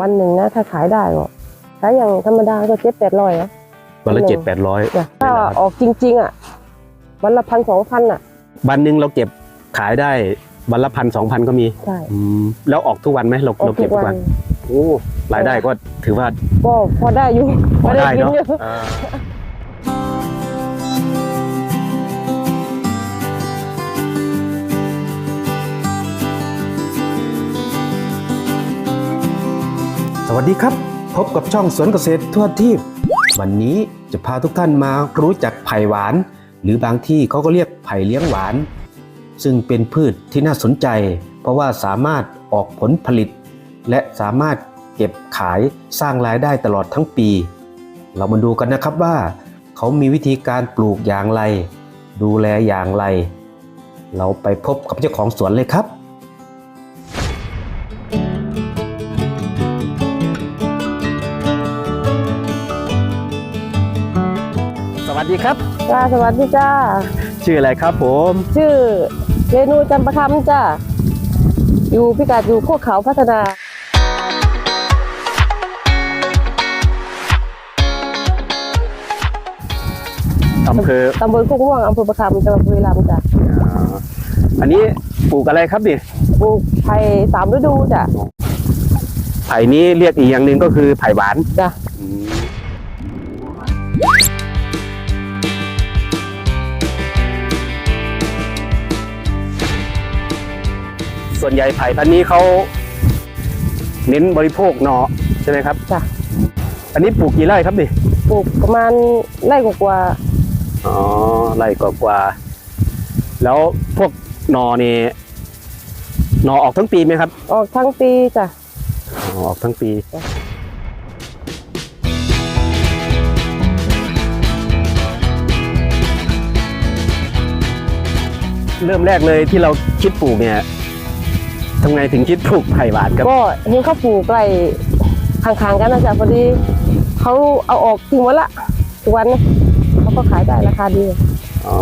วันหนึ่งนะถ้าขายได้ก็ขายอย่างธรรมดาก็เจ็ดแปดร้อยนะวันละหนึ่งเจ็ดแปดร้อยจ้ะถ้าออกจริง ๆ อะ วันละพันสองพันอะ วันหนึ่งเราเก็บขายได้วันละพันสองพันก็มีใช่อืมแล้วออกทุกวันไหมเราออกเราทุเก็บกทุกวัวันนโอ้รายได้ก็ถือว่าก็พอได้อยู่พอได้กิเนาะ สวัสดีครับ พบกับช่องสวนเกษตรทั่วทีปวันนี้จะพาทุกท่านมารู้จักไผ่หวาน หรือบางที่เขาก็เรียกไผ่เลี้ยงหวาน ซึ่งเป็นพืชที่น่าสนใจ เพราะว่าสามารถออกผลผลิต และสามารถเก็บขายสร้างรายได้ตลอดทั้งปี เรามาดูกันนะครับว่า เขามีวิธีการปลูกอย่างไร ดูแลอย่างไร เราไปพบกับเจ้าของสวนเลยครับ ดีครับจ้าสวัสดีจ้า ชื่ออะไรครับผม ชื่อเรนูจำประคำจ้าอยู่พิกัดอยู่โคกเขาพัฒนาอำเภอตำบลโคกม่วงอำเภอประคำจังหวัดบุรีรัมย์จ้ะอ่าอันนี้ปลูกอะไรครับนี่ปลูกไผ่สามฤดูจ้ะไผ่นี้เรียกอีกอย่างหนึ่งก็คือไผ่หวานจ้ะ ส่วนใหญ่ไผ่พันธุ์นี้เขาเน้นบริโภคหนอใช่ไหมครับ จ้ะ อันนี้ปลูกกี่ไร่ครับนี่ปลูกประมาณไร่กว่าอ๋อไร่กว่าๆแล้วพวกหนอนี่หนอออกทั้งปีไหมครับๆออกทั้งปีจ้ะ อ๋อออกทั้งปีจ้ะเริ่มแรกเลยที่เราคิดปลูกเนี่ยทำไงถึงคิดปลูกไผ่หวานครับ ก็เห็นเขาปลูกไร่ข้างๆกันนะจ๊ะพอดีเขาเอาออกทิ้งไว้ละทุกวันนะเขาก็ขายได้ราคาดีอ๋อ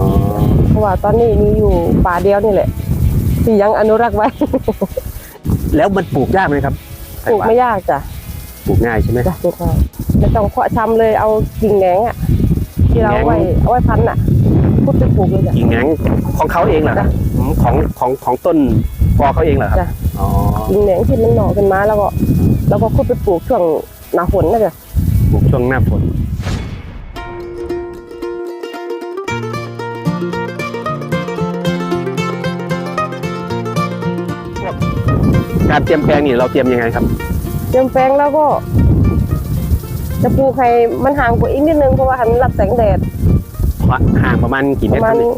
เพราะว่าตอนนี้มีอยู่ป่าเดียวนี่แหละ ที่ยังอนุรักษ์ไว้ แล้วมันปลูกยากไหมครับปไผ่ลูกหวานไม่ยากจ้ะปลูกง่ายใช่ไหมจ้ะปลูกง่ายไม่ต้องเพาะชำเลยเอากิ่งแหนงอะที่เราเอาไว้เอาไว้พันอะพุดไปปลูกเลยจ้ะกิ่งแหนงของเขาเองเหรอครับจ้ะอืมของของของต้น ปอเขาเองเหรอครับจ้ะอ๋อกิ่งแหนงที่มันหน่อขึ้นมาแล้วก็แล้วก็ขุดไปปลูกช่วงหนาฝนนะจ๊ะปลูกช่วงหน้าฝนพวกการเตรียมแปลงนี่เราเตรียมยังไงครับเตรียมแปลงแล้วก็ จะปลูกให้มันห่างกว่าอีกนิดนึงเพราะว่าให้มันรับแสงแดดห่างประมาณกี่ปเมตระรคมารัณบนี่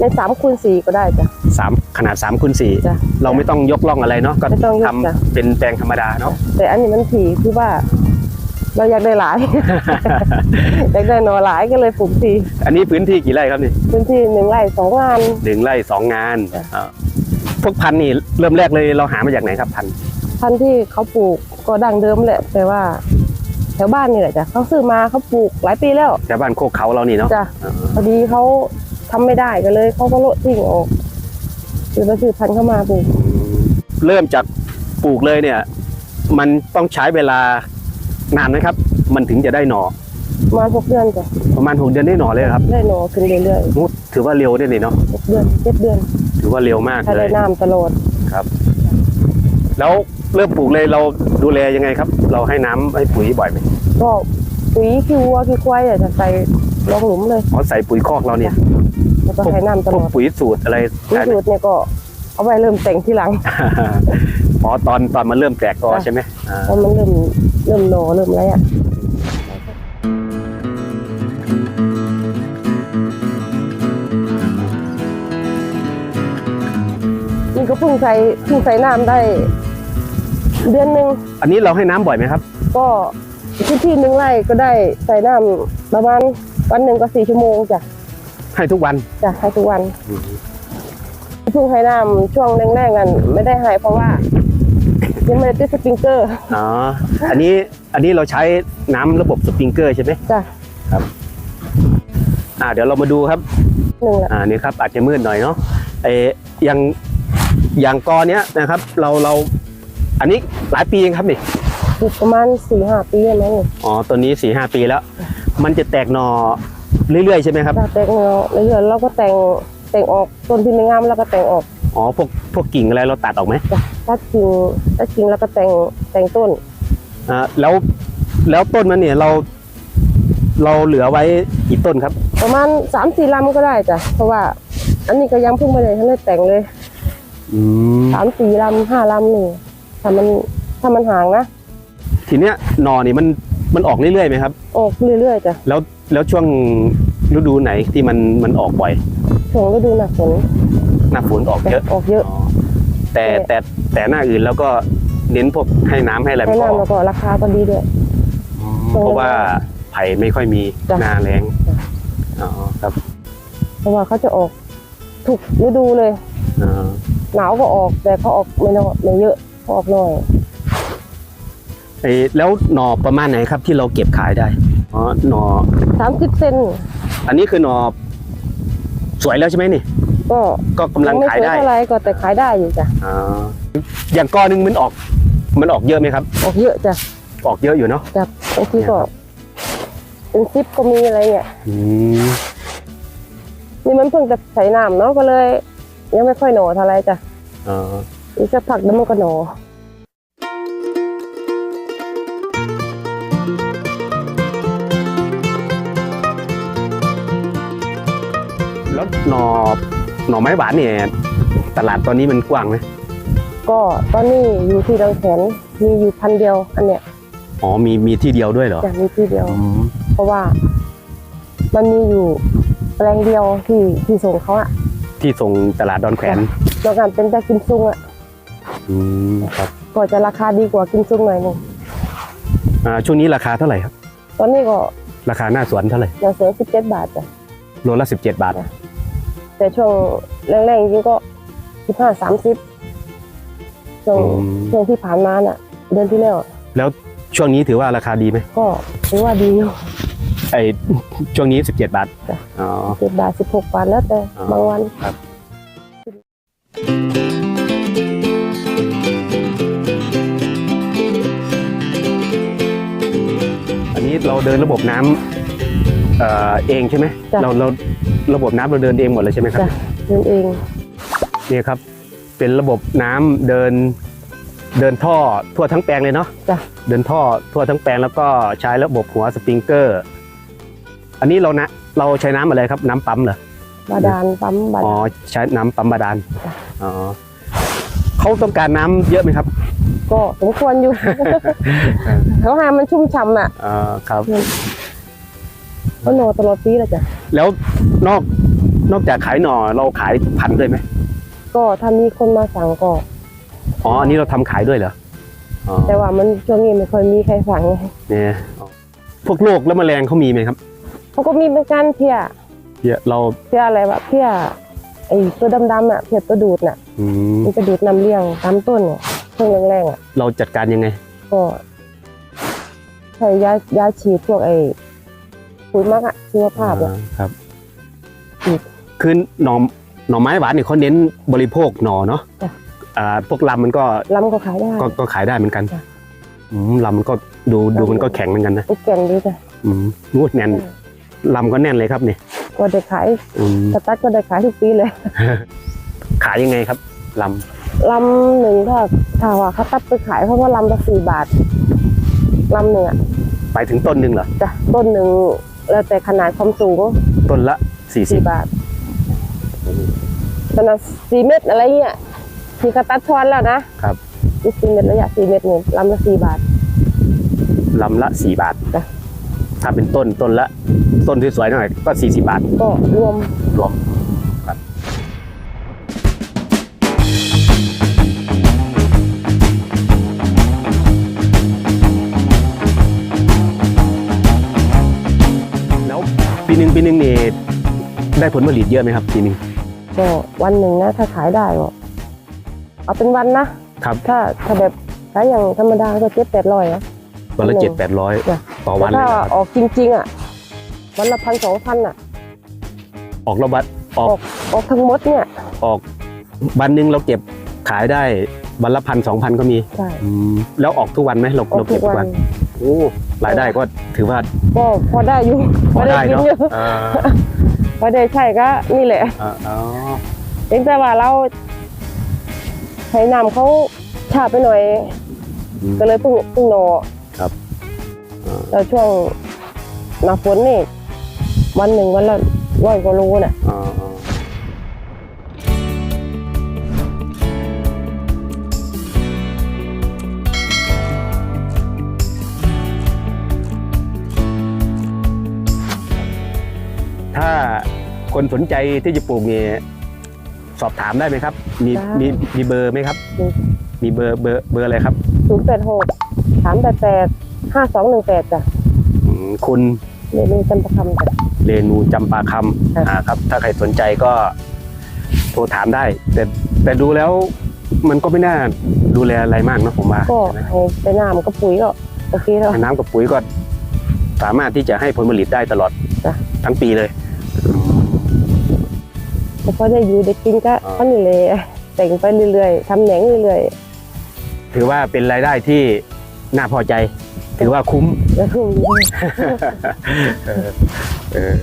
ในสามคูณสี่ก็ได้จ้ะสามขนาด3คูณสี่จ้ะ เราไม่ต้องยกล่องอะไรเนาะก็ไม่ต้องยกทำจ้ะ เป็นแปลงธรรมดาเนาะ แต่อันนี้มันถี่คือว่า เราอยากได้หลาย อยากได้หน่อหลายก็เลยปลูกทีอันนี้พื้นที่กี่ไร่ครับนี่พื้นที่หนึ่งไร่สองงาน หนึ่งไร่สองงานจ้ะ อ่าพวกพันธุ์นี่เริ่มแรกเลยเราหามาจากไหนครับพันธุ์พันธุ์ที่เขาปลูกก็ดั้งเดิมแหละแต่ว่า แถวบ้านนี่แหละจ้ะเขาซื้อมาเขาปลูกหลายปีแล้ว แต่บ้านโคกเขาเรานี่เนาะจ้ะอ่าพอดีเขา ทำไม่ได้ก็เลยเขาก็โละทิ้งออกหรือไปซื้อพันธุ์เข้ามาปลูกเริ่มจากปลูกเลยเนี่ย มันต้องใช้เวลานานไหมครับ มันถึงจะได้หน่อประมาณหกเดือนจ้ะประมาณหกเดือนได้หน่อเลยเหรอครับ ได้หน่อขึ้นเรื่อยโอ้ถือว่าเร็วได้เลยเนาะๆหกเดือนเจ็ดเดือน ถือว่าเร็วมากถ้าเลได้ยน้ำตลอดแล้วเริ่มปลูกเลยเราดูแลยังไงครับ เราให้น้ำให้ปุ๋ยบ่อยไหมก็ปุ๋ยขี้วัวขี้ควายอะจะใส่ลงหลุมเลยเพราะใส่ปุ๋ยคอกเราเนี่ย แล้วก็ให้น้ำตพลวกอดปุ๋ยสูตรอะไรปุ๋ยได้ไหมสูตรเนี่ยก็เอาไว้เริ่มแต่งที่หลัง อ๋อตอนตอนมันเริ่มแตกกอจ้ะใช่ไหมอ่า เพราะมันเริ่มเริ่มโนเริ่มอะไรอะ นี่ก็เพิ่งใส่เพิ่งใส่น้ำได้ เดือนหนึ่งอันนี้เราให้น้ำบ่อยไหมครับ ก็พื้นที่หนึ่งไร่ก็ได้ใส่น้ำประมาณวันหนึ่งก็สี่ชั่วโมงจ้ะ ให้ทุกวันจ้ะให้ทุกวันเพิ่งให้น้ำช่วงแรกๆกันไม่ได้ให้เพราะว่ายังไม่ได้ติดสปริงเกอร์อ๋ออันนี้อันนี้เราใช้น้ำระบบสปริงเกอร์ใช่ไหมจ้ะอ่า เดี๋ยวเรามาดูครับหนึ่งแหละอ่านี่ครับอาจจะมืดหน่อยเนาะเอออย่างอย่างกอเนี้ยนะครับ เราเรา อันนี้หลายปีเองครับนี่ปลูกประมาณสี่ห้าปีแล้วมั้งอ๋อตัวนี้สี่ห้าปีแล้ว มันจะแตกหน่อ เรื่อยๆใช่ไหมครับถ้าแต่งเนาะเรื่อยๆเราก็แต่งแต่งออกต้นที่ไม่งามแล้วก็แต่งออกอ๋อพวกพวกกิ่งอะไรเราตัดออกไหมจ้ะตัดกิ่งตัดกิ่งแล้วก็แต่งแต่งต้นอ่าแล้วแล้วต้นมันเนี่ยเรา เราเหลือไว้กี่ต้นครับ ประมาณสามสี่ลำก็ได้จ้ะเพราะว่า อันนี้ก็ยังเพิ่งไม่ได้ทันได้แต่งเลยอืมสามสี่ลำห้าลำนี่ถ้ามันถ้ามันห่างนะทีเนี้ยหน่อนี่มันมันออกเรื่อยๆไหมครับ ออกเรื่อยๆจ้ะแล้ว แล้วช่วงฤดูไหนที่มันมันออกบ่อยช่วงฤดูหน้าฝนหน้าฝนออกเยอะออกเยอะอ๋อแต่แต่แต่แต่หน้าอื่นแล้วก็เน้นพวกให้น้ำให้อะไรให้มันก็อน้ำอแล้วกก็ราคาก็ดีด้วยเพราะว่าไผ่ไม่ค่อยมีจ้ะหน้าแรงจ้ะอ๋อครับ เพราะว่าเขาจะออกทุกฤดูเลยอ่าหนาวก็ออกแต่เขาออกไม่น้อยไม่เยอะเขาออกน้อยไอ้แล้วหน่อประมาณไหนครับที่เราเก็บขายได้อ๋อหน่อ สามสิบเซนอันนี้คือหน่อสวยแล้วใช่ไหมนี่ ก็ก็กำลังไม่ขายสวยได้เท่าไรก็แต่ขายได้อยู่จ้ะอ่าอย่างก้อนหนึงมันออก มันออกเยอะไหมครับ ออกเยอะจ้ะออกเยอะอยู่เนาะ จ้ะบางทีก็เป็นซิปก็มีอะไรเงี้ยอืมนี่มันเพิ่งจะใส่น้ำเนาะก็เลย ยังไม่ค่อยหนอเท่าไรจ้ะอ่าอีกสักพักเดี๋ยวมันก็หนอ หน่อหน่อไม้หวานเนี่ยตลาดตอนนี้มันกว้างไหมก็ตอนนี้อยู่ที่ดังแขนมีอยู่พันเดียวอันเนี้ยอ๋อมีมีที่เดียวด้วยเหรอจะมีที่เดียว อืมเพราะว่า มันมีอยู่แปลงเดียวที่ที่ส่งเขาอะที่ส่งตลาดดอนแขวนนอกจากเป็นแต่กิมซุงอะอืมครับก็จะราคาดีกว่ากิมซุงหน่อยหนึงอ่าช่วงนี้ราคาเท่าไหร่ครับ ตอนนี้ก็ราคาหน้าสวนเท่าไหร่ยังเสียสิบเจ็ดบาทจ้ะโลละสิบเจ็ดบาท แต่ช่วงแรงๆจริงๆก็สิบห้าสามสิบช่วงอืม ช่วงที่ผ่านมาน่ะ เดือนที่แล้วอะแล้วช่วงนี้ถือว่าราคาดีไหมก็ถือว่าดีอยู่ ไอช่วงนี้สิบเจ็ดบาทจ้ะ อ๋อเจ็ดบาทสิบหกบาทแล้วแต่อ๋อ บางวัน ครับ อันนี้เราเดินระบบน้ำ เอ่อเองใช่ไหมจ้ะ เราเราระบบน้ำเราเดินเองหมดเลยใช่ไหมครับจ้ะนั่นเองนี่ครับ เป็นระบบน้ำเดินเดินท่อทั่วทั้งแปลงเลยเนาะจ้ะเดินท่อทั่วทั้งแปลงแล้วก็ใช้ระบบหัวสปริงเกอร์ อันนี้เรานะเราใช้น้ำอะไรครับน้ำปั๊มเหรอ บาดาลปั๊มบาอ๋อดาล ใช้น้ำปั๊มบาดาลจ้ะ อ๋อเขาต้องการน้ำเยอะไหมครับก็สมควรอยู่ เขาให้มันชุ่มฉ่ำอะ อ่าครับ ก็โนตลอดปีแล้วจ้ะแล้วนอกนอกจากขายหน่อเราขายพันธุ์ด้วยไหมก็ถ้ามีคนมาสั่งก็ อ๋ออันนี้เราทำขายด้วยเหรออ๋อแต่ว่ามันช่วงนี้ไม่ค่อยมีใครสั่งไงเนี่ยอ๋อพวกโรคและแมลงเขามีไหมครับเขาก็มีเหมือนกันเพียเดี๋ยวเราเพียอะไรวะเพียไอ้ตัวดำๆอะเพียตัวดูดน่ะอืมมันจะดูดน้ำเลี้ยงตามต้นเนี่ยช่วงแรงๆอะ เราจัดการยังไง ก็ใช้ยายาฉีดพวกไอ้ ปุ๋ยหมักอะชีวภาพอะอ่าครับอืมคือหน่อหน่อไม้หวานเนี่ยเขาเน้นบริโภคหน่อเนาะจ้ะ อ่าพวกลำมันก็ลำก็ขายได้ ก็ก็ขายได้เหมือนกันจ้ะ อืมลำมันก็ดูดูมันก็แข็งเหมือนกันนะอุกแก่นดีจ้ะอืมงวดแน่นลำก็แน่นเลยครับเนี่ยก็ได้ขายอืมสตัดก็ได้ขายทุกปีเลยขายยังไงครับลลำหนึ่งถ้าถ้าว่าเขาตัดไปขายเพราะว่าลำละสี่บาทลำหนึ่งอะำไปถึงต้นหนึ่งเหรอจ้ะต้นหนึ่ง แล้วแต่ขนาดความสูงต้นละสี่สิสี่บบาทขนาดสี่เมตรอะไรเงี้ยที่เขาตัดทอนแล้วนะครับอีกสี่เมตรระยะสี่เมตรเนี่ยลำละสี่บาทลำละสี่บาท จ้ะ ถ้าเป็นต้นต้นละ ต้นที่สวยหน่อยก็สี่สิบบาท ก็รวมรวม ปีหนึ่งปีหนึ่งนี่ได้ผลผลิตเยอะไหมครับปีหนึ่งก็วันหนึ่งนะถ้าขายได้ก็เอาเป็นวันนะครับ ถ้าถ้าแบบขายอย่างธรรมดาก็เจ็ดแปดร้อยอะ วันละวันหนึ่เจ็ดง แปดร้อยจ้ะต่อแต่วันเลยถ้านะครับออกจริงๆอะวันละพันสองพันอะ ออกระบัดออกออกทั้งหมดเนี่ยออกวันหนึ่งเราเก็บขายได้วันละพันสองพันก็มีใช่อืมแล้วออกทุกวันไหมเราออเรากทุเก็บกทุกวัวันน โอ้ รายได้ก็ถือว่าก็พอได้อยู่พอได้กิเนาะอยู่เออพอได้ใช่ก็นี่แหละเอออ๋อเพียงแต่ว่าเราให้น้ำเขาช้าไปหน่อยอืมก็เลยเพิ่งเพิ่งโนครับอ่าแล้วช่วงหนาฝนนี่ วันหนึ่งวันละร้อยกว่าโลน่ะ คนสนใจที่จะปลูกเนี่ยสอบถามได้ไหมครับ มีได้ มีมีเบอร์ไหมครับมีมีเบอร์เบอร์เบอร์อะไรครับศูนย์แปดหกสามแปดแปดห้าสองหนึ่งแปดจ้ะอืมคุณเมนูจันทคำจ้ะ เรนูจำปาคำค่ะอ่าครับ ถ้าใครสนใจก็โทรถามได้ แต่แต่ดูแล้วมันก็ไม่น่าดูแลอะไรมากนะผมว่าก็ใช่ไหมให้ไปน้ำกับปุ๋ยก็โอเคแล้วให้น้ำกับปุ๋ยก็สามารถที่จะให้ผลผลิตได้ตลอดจ้ะ ทั้งปีเลยแต่พอได้อยู่ได้กินก็อ๋อก็นี่เลยแต่งไปเรื่อยๆทำแหนงเรื่อยถือว่าเป็นรายได้ที่น่าพอใจ ถือว่าคุ้ม ๆแล้วก็อยู่เออเออ